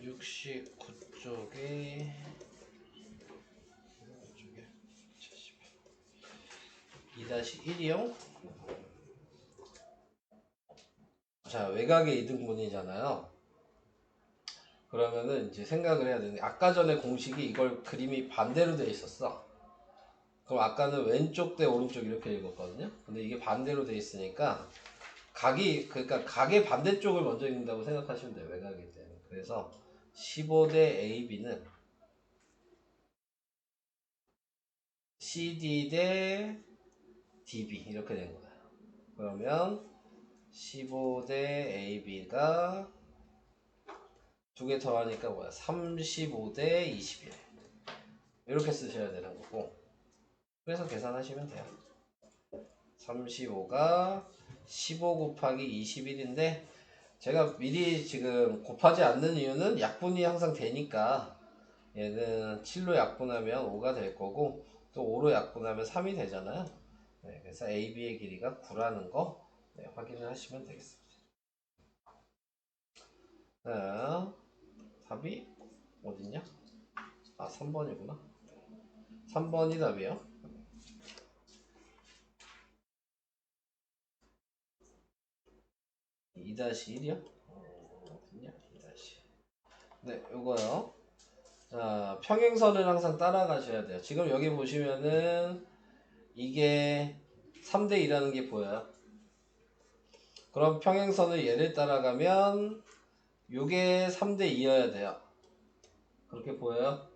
69쪽에 2-1이요. 자, 외곽의 이등분이잖아요. 그러면은 이제 생각을 해야 되는데 아까 전에 공식이 이걸 그림이 반대로 돼 있었어. 그럼 아까는 왼쪽 대 오른쪽 이렇게 읽었거든요. 근데 이게 반대로 돼 있으니까 각이 그러니까 각의 반대쪽을 먼저 읽는다고 생각하시면 돼요. 외곽일 때는. 그래서 15대 AB는 CD 대 DB 이렇게 된 거예요. 그러면 15대 AB가 두 개 더하니까 뭐야? 35대 21 이렇게 쓰셔야 되는 거고 그래서 계산하시면 돼요. 35가 15 곱하기 21인데 제가 미리 지금 곱하지 않는 이유는 약분이 항상 되니까 얘는 7로 약분하면 5가 될 거고 또 5로 약분하면 3이 되잖아요. 네, 그래서 AB의 길이가 9라는 거 네, 확인을 하시면 되겠습니다. 자, 답이 어딨냐? 아, 3번이구나. 3번이 답이요. 2-1이요? 어딨냐? 2-1. 네, 요거요. 자, 평행선을 항상 따라가셔야 돼요. 지금 여기 보시면은 이게 3대 2라는 게 보여요. 그럼 평행선을 얘를 따라가면 요게 3대 2여야 돼요. 그렇게 보여요?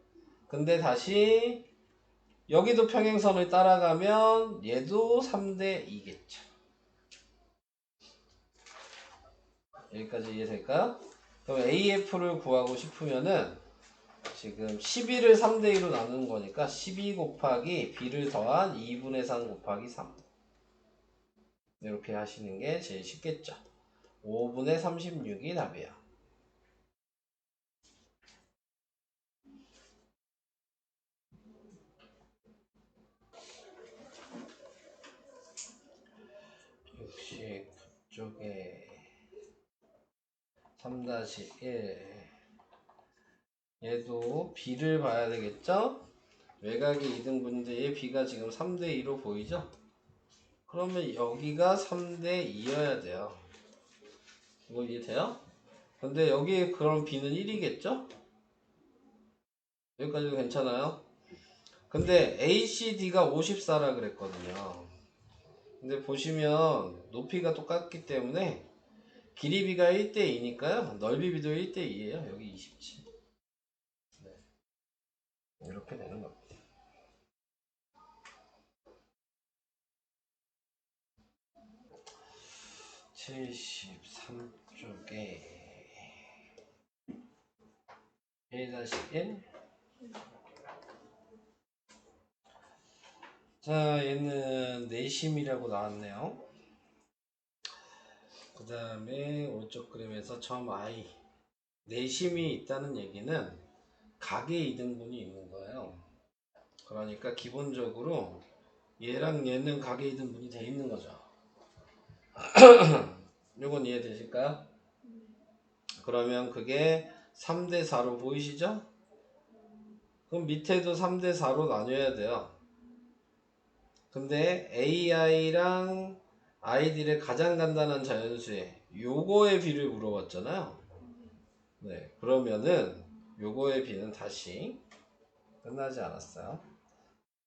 근데 다시 여기도 평행선을 따라가면 얘도 3대 2겠죠. 여기까지 이해될까요? 그럼 AF를 구하고 싶으면은 지금 11을 3대 2로 나누는 거니까 12 곱하기 B를 더한 2분의 3 곱하기 3 이렇게 하시는 게 제일 쉽겠죠. 5분의 36이 답이야. 역시 그쪽에 3-1 얘도 B를 봐야 되겠죠? 외곽이 2등분인데 얘 B가 지금 3대2로 보이죠? 그러면 여기가 3대2여야 돼요. 이거 이해돼요? 근데 여기 그럼 B는 1이겠죠? 여기까지도 괜찮아요? 근데 ACD가 54라 그랬거든요. 근데 보시면 높이가 똑같기 때문에 길이 비가 1대2니까요. 넓이 비도 1대2예요. 여기 27. 네. 이렇게 되는 겁니다. 칠십삼 쪽에 1-1 자, 얘는 내심이라고 나왔네요. 그 다음에 오른쪽 그림에서 점 I 내심이 있다는 얘기는 각의 이등분이 있는 거예요. 그러니까 기본적으로 얘랑 얘는 각의 이등분이 돼 있는 거죠. 요건 이해되실까요? 그러면 그게 3대 4로 보이시죠? 그럼 밑에도 3대 4로 나뉘어야 돼요. 근데 AI랑 아이들의 가장 간단한 자연수에 요거의 비를 물어봤잖아요. 네, 그러면은 요거의 비는 다시 끝나지 않았어요.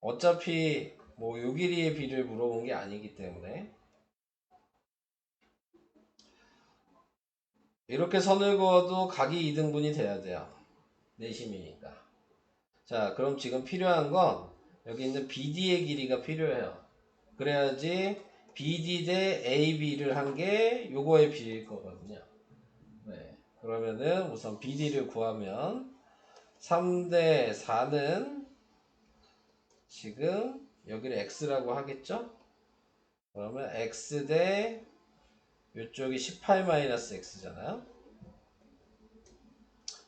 어차피 뭐 요 길이의 비를 물어본 게 아니기 때문에 이렇게 선을 그어도 각이 2등분이 돼야 돼요. 내심이니까. 자, 그럼 지금 필요한 건 여기 있는 BD의 길이가 필요해요. 그래야지 BD 대 AB를 한 게 요거의 비일 거거든요. 네. 그러면은 우선 BD를 구하면 3대 4는 지금 여기를 X라고 하겠죠? 그러면 X 대 이쪽이 18-X잖아요.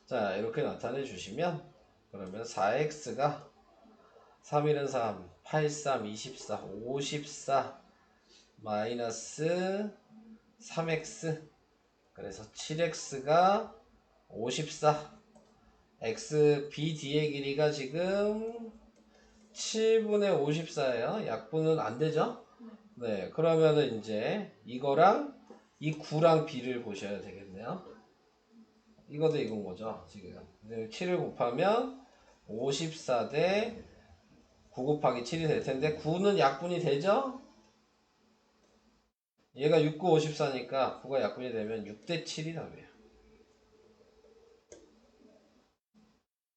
자, 이렇게 나타내 주시면 그러면 4X가 3, 1은 3, 8, 3, 24, 54 마이너스 3X 그래서 7X가 54 x BD의 길이가 지금 7분의 54예요. 약분은 안 되죠? 네, 그러면은 이제 이거랑 이 9랑 B를 보셔야 되겠네요. 이거도 이건 거죠, 지금. 7을 곱하면 54 대 9 곱하기 7이 될 텐데 9는 약분이 되죠? 얘가 6, 9, 54니까 9가 약분이 되면 6대 7이 답이에요.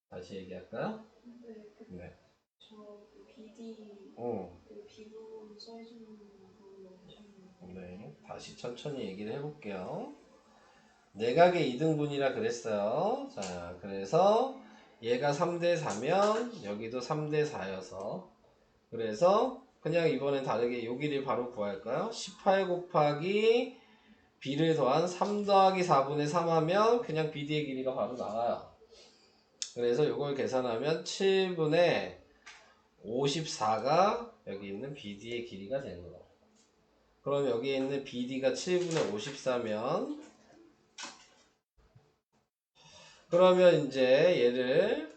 다시 얘기할까요? 그, 네. 저그 BD 어, 그 써주는 걸로 하셨는데 네. 다시 천천히 얘기를 해볼게요. 내각의 2등분이라 그랬어요. 자, 그래서 얘가 3대 4면 여기도 3대 4여서 그래서 그냥 이번엔 다르게 요 길이 바로 구할까요? 18 곱하기 b를 더한 3 더하기 4분의 3 하면 그냥 bd의 길이가 바로 나와요. 그래서 요걸 계산하면 7분의 54가 여기 있는 BD의 길이가 되는 거예요. 그럼 여기 있는 BD가 7분의 54면 그러면 이제 얘를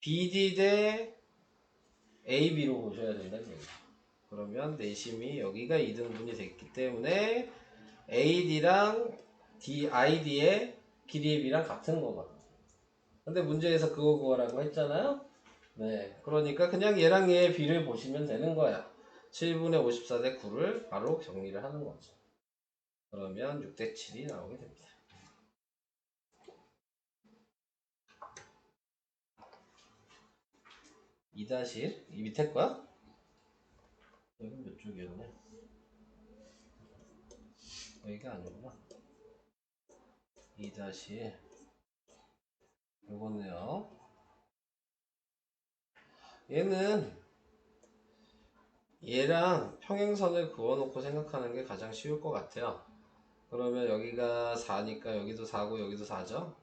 BD 대 AB로 보셔야 된다는 얘기죠. 그러면 내심이 여기가 2등분이 됐기 때문에 AD랑 DID의 길이의 비랑 같은 거거든요. 근데 문제에서 그거 구하라고 했잖아요. 네. 그러니까 그냥 얘랑 얘의 비를 보시면 되는 거야. 7분의 54대 9를 바로 정리를 하는 거죠. 그러면 6대 7이 나오게 됩니다. 이 다시 이 밑에 거야? 여기 몇 쪽이었냐? 여기가 아니구나. 이 다시 요거네요. 얘는 얘랑 평행선을 그어놓고 생각하는 게 가장 쉬울 것 같아요. 그러면 여기가 4니까 여기도 4고 여기도 4죠?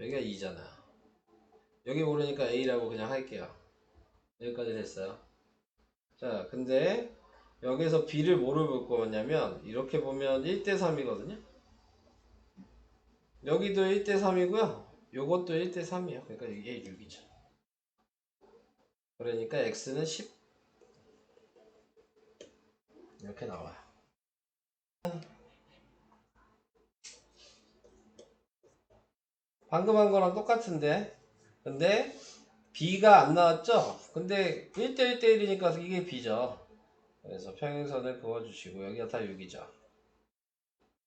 여기가 2잖아요. 여기 모르니까 A라고 그냥 할게요. 여기까지 됐어요. 자, 근데 여기서 B를 뭐를 볼 거냐면 이렇게 보면 1대 3이거든요. 여기도 1대 3이고요. 요것도 1대 3이에요. 그러니까 이게 6이죠. 그러니까 x는 10 이렇게 나와요. 방금 한 거랑 똑같은데 근데 b가 안 나왔죠? 근데 1대 1대1이니까 이게 b죠. 그래서 평행선을 그어주시고 여기가 다 6이죠.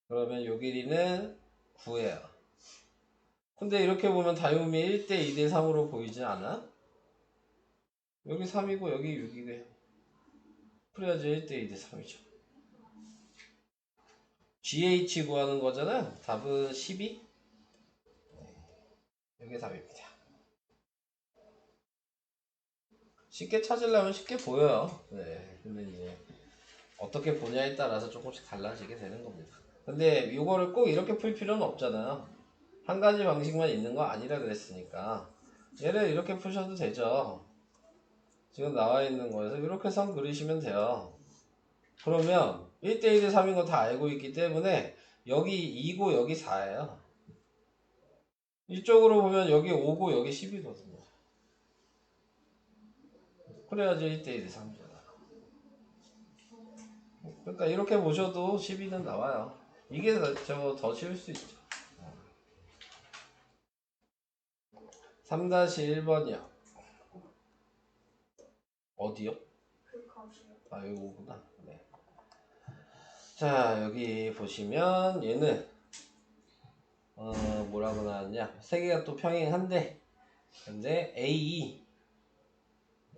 그러면 요 길이는 9예요. 근데 이렇게 보면 다이옴이 1대 2대 3으로 보이지 않아? 여기 3이고 여기 6이고요. 그래야지 1대 2대 3이죠. GH 구하는 거잖아. 답은 12. 이게 답입니다. 쉽게 찾으려면 쉽게 보여요. 네. 근데 이제 어떻게 보냐에 따라서 조금씩 달라지게 되는 겁니다. 근데 이거를 꼭 이렇게 풀 필요는 없잖아요. 한 가지 방식만 있는 거 아니라 그랬으니까 얘를 이렇게 푸셔도 되죠. 지금 나와 있는 거에서 이렇게 선 그리시면 돼요. 그러면 1대1대 3인 거 다 알고 있기 때문에 여기 2고 여기 4예요. 이쪽으로 보면 여기 5고 여기 10이거든요. 그래야지 1대1대 3이잖아. 그러니까 이렇게 보셔도 12는 나와요. 이게 저더 쉬울 수 있죠. 3-1번이요. 어디요? 그. 아, 요거구나. 네. 자, 여기 보시면 얘는 어, 뭐라고 나왔냐? 세 개가 또 평행한데 근데 A,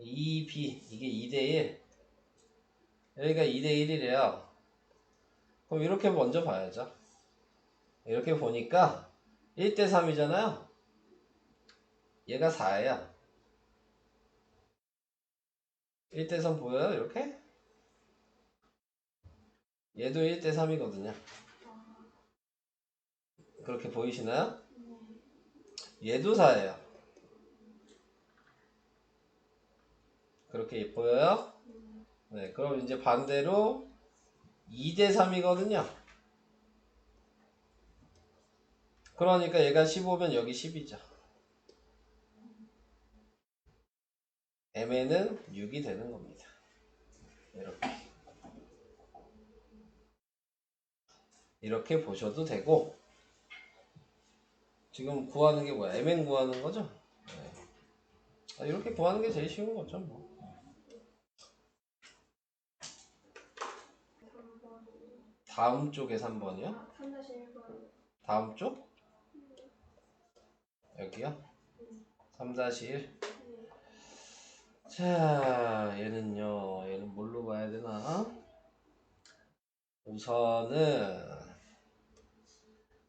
E, B 이게 2대 1 여기가 2대 1이래요. 그럼 이렇게 먼저 봐야죠. 이렇게 보니까 1대 3이잖아요. 얘가 4야. 1대 3 보여요? 이렇게? 얘도 1대 3이거든요. 그렇게 보이시나요? 얘도 4예요. 그렇게 보여요? 네, 그럼 이제 반대로 2대 3이거든요. 그러니까 얘가 15면 여기 10이죠. mn은 6이 되는 겁니다. 이렇게. 이렇게 보셔도 되고, 지금 구하는 게 뭐야? mn 구하는 거죠? 네. 아, 이렇게 구하는 게 제일 쉬운 거죠, 뭐. 3번. 다음 쪽에 3번이요? 아, 3-1번. 다음 쪽? 여기요? 3-1. 자, 얘는요, 얘는 뭘로 봐야 되나? 우선은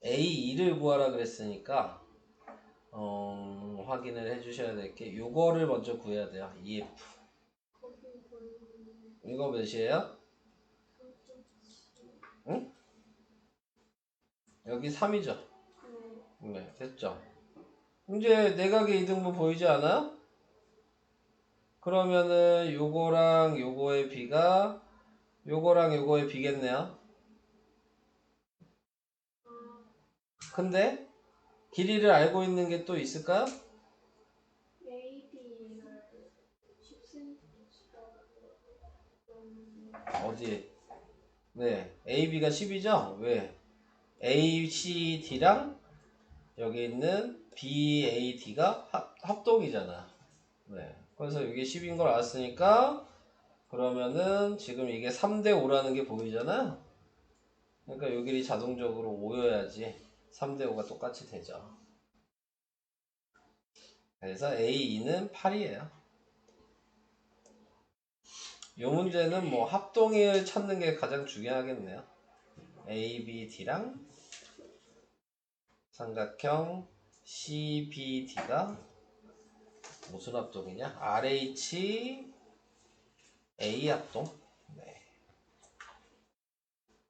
A2를 구하라 그랬으니까, 어, 확인을 해 주셔야 될 게, 요거를 먼저 구해야 돼요. EF. 이거 몇이에요? 응? 여기 3이죠? 네. 네, 됐죠. 이제 내각의 이등분 보이지 않아요? 그러면은 요거랑 요거의 비가 요거랑 요거의 비겠네요. 근데 길이를 알고 있는 게 또 있을까요? 10cm 어디에? 네, AB가 10이죠? 왜? ACD랑 여기 있는 BAD가 합, 합동이잖아. 네. 그래서 이게 10인 걸 알았으니까 그러면은 지금 이게 3대 5라는 게 보이잖아요. 그러니까 요 길이 자동적으로 5여야지 3대 5가 똑같이 되죠. 그래서 A2는 8이에요. 이 문제는 뭐 합동을 찾는 게 가장 중요하겠네요. A, B, D랑 삼각형 C, B, D가 무슨 합동이냐? RH A 합동. 네,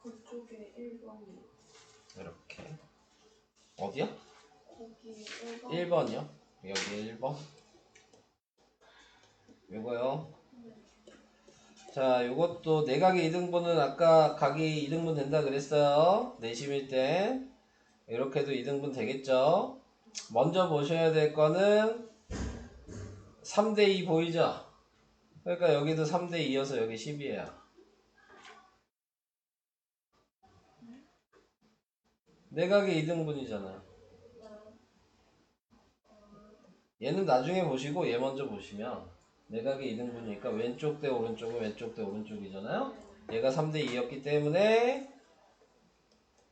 그쪽에 1번이 이렇게 어디야? 거기 1번 1번이요. 여기 1번. 요거요. 자, 요것도 내각의 이등분은 아까 각이 이등분 된다 그랬어요. 내심일 때. 이렇게도 이등분 되겠죠. 먼저 보셔야 될 거는 3대2 보이죠? 그러니까 여기도 3대2여서 여기 10이에요. 내각의 이등분이잖아. 얘는 나중에 보시고 얘 먼저 보시면 내각의 이등분이니까 왼쪽 대 오른쪽은 왼쪽 대 오른쪽이잖아요. 얘가 3대 2였기 때문에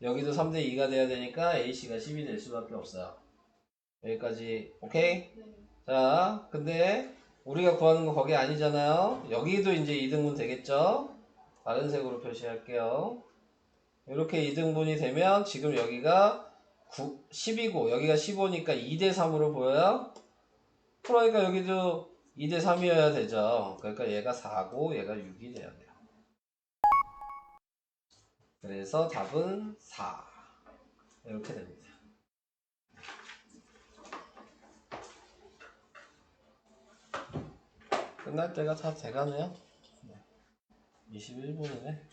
여기도 3대 2가 돼야 되니까 AC가 10이 될 수밖에 없어요. 여기까지 오케이? 네. 자, 근데 우리가 구하는 거 거기 아니잖아요. 여기도 이제 2등분 되겠죠? 다른 색으로 표시할게요. 이렇게 2등분이 되면 지금 여기가 9, 10이고 여기가 15니까 2대 3으로 보여요? 그러니까 여기도 2대 3이어야 되죠. 그러니까 얘가 4고 얘가 6이 돼야 돼요. 그래서 답은 4. 이렇게 됩니다. 끝날 때가 다 돼가네요. 21분이네.